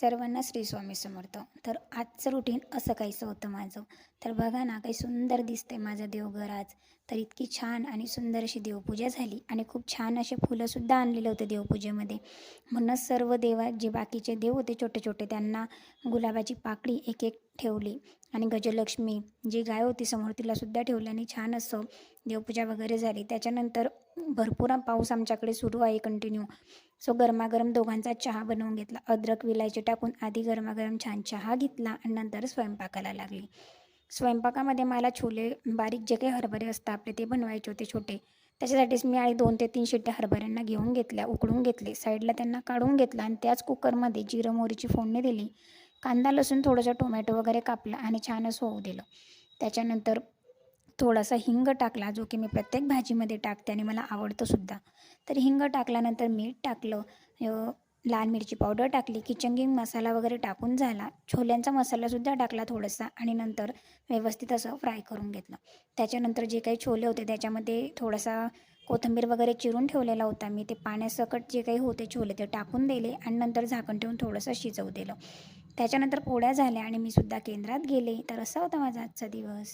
सर्वांना श्री स्वामी समर्थ. तर आजचं रुटीन असं काहीसं होतं माझं. तर बघा ना काही सुंदर दिसते माझं देवघर आज. तर इतकी छान आणि सुंदर अशी देवपूजा झाली आणि खूप छान असे फुलंसुद्धा आणलेलं होतं देवपूजेमध्ये. म्हणूनच सर्व देवा जे बाकीचे देव होते छोटे छोटे त्यांना गुलाबाची पाकळी एक एक ठेवली. आणि गजलक्ष्मी जी गाय होती समोर तिलासुद्धा ठेवली आणि छान असं देवपूजा वगैरे झाली. त्याच्यानंतर भरपूर पाऊस आमच्याकडे सुरू आहे कंटिन्यू सो गरमागरम दोघांचा चहा बनवून घेतला. अद्रक विलायची टाकून आधी गरमागरम छान चहा घेतला आणि नंतर स्वयंपाकाला लागली. स्वयंपाकामध्ये मला छोले बारीक जे काही हरभरे असतात आपले ते बनवायचे होते छोटे. त्याच्यासाठीच मी आणि दोन ते तीन शिट्ट्या हरभऱ्यांना घेऊन घेतल्या उकडून घेतले. साईडला त्यांना काढून घेतला आणि त्याच कुकरमध्ये जिरं मोहरीची फोडणी दिली. कांदा लसूण थोडंसं टोमॅटो वगैरे कापला आणि छानच होऊ दिलं. त्याच्यानंतर थोडासा हिंग टाकला जो की मी प्रत्येक भाजीमध्ये टाकते आणि मला आवडतं सुद्धा. तर हिंग टाकल्यानंतर मीठ टाकलं लाल मिरची पावडर टाकली किचनगिंग मसाला वगैरे टाकून झाला. छोल्यांचा मसालासुद्धा टाकला थोडासा आणि नंतर व्यवस्थित असं फ्राय करून घेतलं. त्याच्यानंतर जे काही छोले होते त्याच्यामध्ये थोडासा कोथिंबीर वगैरे चिरून ठेवलेला होता मी. ते पाण्यासकट जे काही होते छोले ते टाकून दिले आणि नंतर झाकण ठेवून थोडंसं शिजवू दिलं. त्याच्यानंतर पोळ्या झाल्या आणि मी सुद्धा केंद्रात गेले. तर असा होता माझा आजचा दिवस.